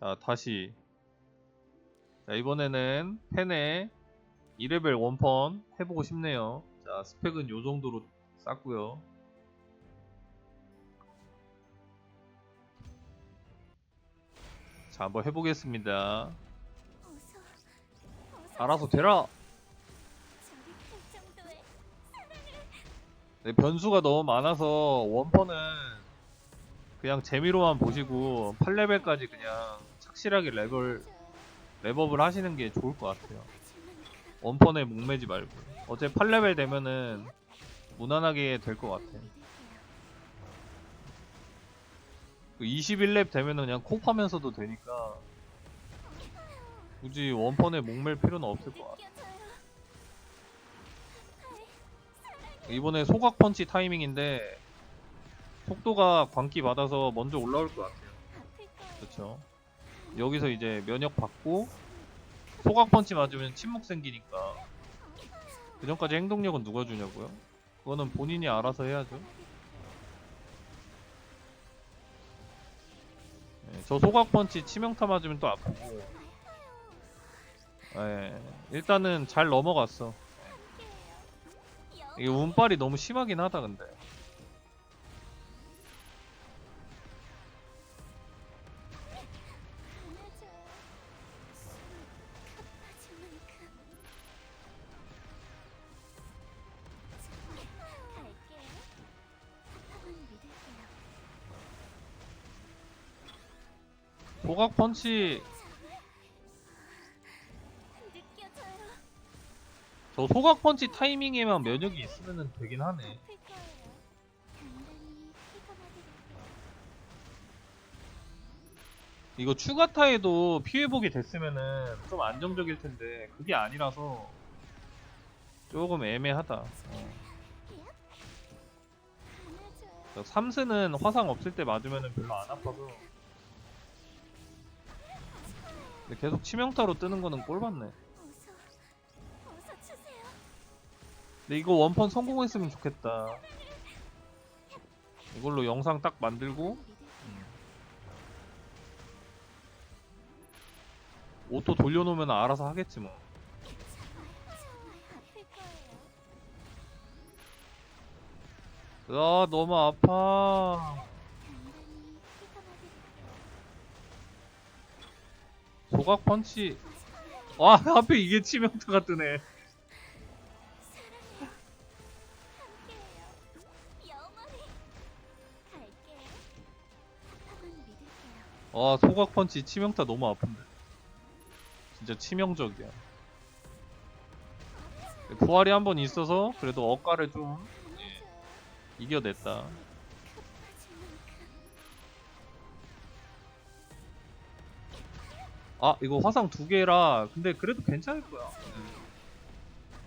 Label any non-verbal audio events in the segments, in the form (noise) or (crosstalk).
자, 다시. 자, 이번에는 펜에 2레벨 원펀 해보고 싶네요. 자, 스펙은 요 정도로 쌓고요. 자, 한번 해보겠습니다. 알아서 되라! 네, 변수가 너무 많아서 원펀은 그냥 재미로만 보시고 8레벨까지 그냥 착실하게 레벨, 랩업을 하시는 게 좋을 것 같아요. 그 원펀에 목매지 말고. 어제 8레벨 되면은 무난하게 될 것 같아. 21렙 되면은 그냥 코 파면서도 되니까 굳이 원펀에 목맬 필요는 없을 것 같아. 이번에 소각 펀치 타이밍인데 속도가 광기 받아서 먼저 올라올 것 같아요. 그렇죠. 여기서 이제 면역 받고 소각 펀치 맞으면 침묵 생기니까 그 전까지 행동력은 누가 주냐고요? 그거는 본인이 알아서 해야죠. 네, 저 소각 펀치 치명타 맞으면 또 아프고. 예, 일단은 잘 넘어갔어. 이게 운빨이 너무 심하긴 하다 근데. 소각 펀치. 저 소각 펀치 타이밍에만 면역이 있으면 되긴 하네. 이거 추가타에도 피해복이 됐으면은 좀 안정적일 텐데 그게 아니라서 조금 애매하다. 어. 안아줘요. 3스는 화상 없을 때 맞으면은 별로 안 아파서 근데 계속 치명타로 뜨는 거는 꼴받네. 근데 이거 원펀 성공했으면 좋겠다. 이걸로 영상 딱 만들고 음. 오토 돌려놓으면 알아서 하겠지 뭐. 아 너무 아파. 단단히 휘감아드릴게요. 소각 펀치. 와 (laughs) 하필 이게 치명타가 뜨네. 와 소각 펀치 치명타 너무 아픈데. 진짜 치명적이야. 부활이 한 번 있어서 그래도 억가를 좀 안아줘요. 이겨냈다. 아 이거 화상 두 개라 근데 그래도 괜찮을 거야.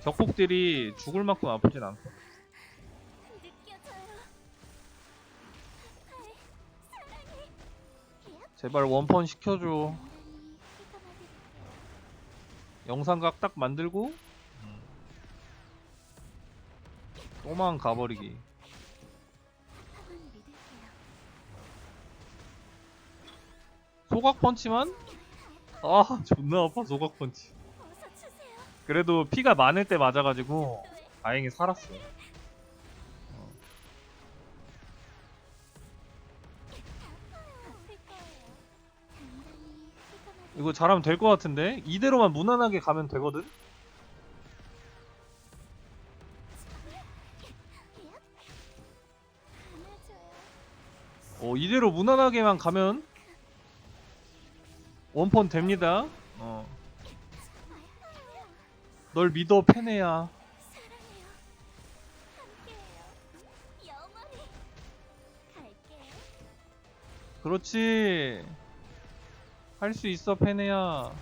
적복들이 죽을 만큼 아프진 않고. 제발 원펀 시켜줘. 영상각 딱 만들고 또만 가버리기. 소각 펀치만? 아 존나 아파 소각 펀치. 어서 주세요. 그래도 피가 많을 때 맞아가지고 다행히 살았어. 휘감아드릴게요. 이거 잘하면 될 것 같은데 이대로만 무난하게 가면 되거든. 어 이대로 무난하게만 가면 원펀 됩니다. 어. 널 믿어 갈게요. 그렇지. 할 수 있어. 단단히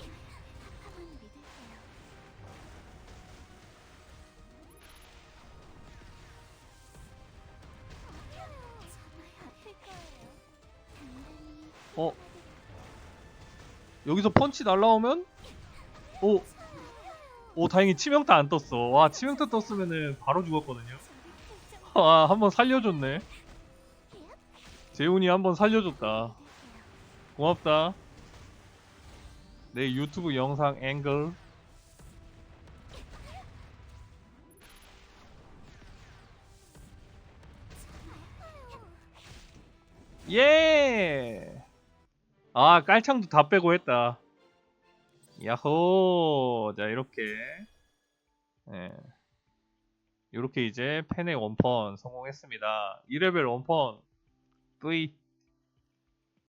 어 여기서 펀치 날라오면 오. 오 다행히 치명타 안 떴어. 와 치명타 떴으면은 바로 죽었거든요. 아 한번 살려줬네. 재훈이 한번 살려줬다. 고맙다. 내 유튜브 영상 앵글 예! 아 깔창도 다 빼고 했다. 야호. 자 이렇게. 예. 이렇게 이제 펜의 원펀 성공했습니다. 2레벨 원펀. 뿌이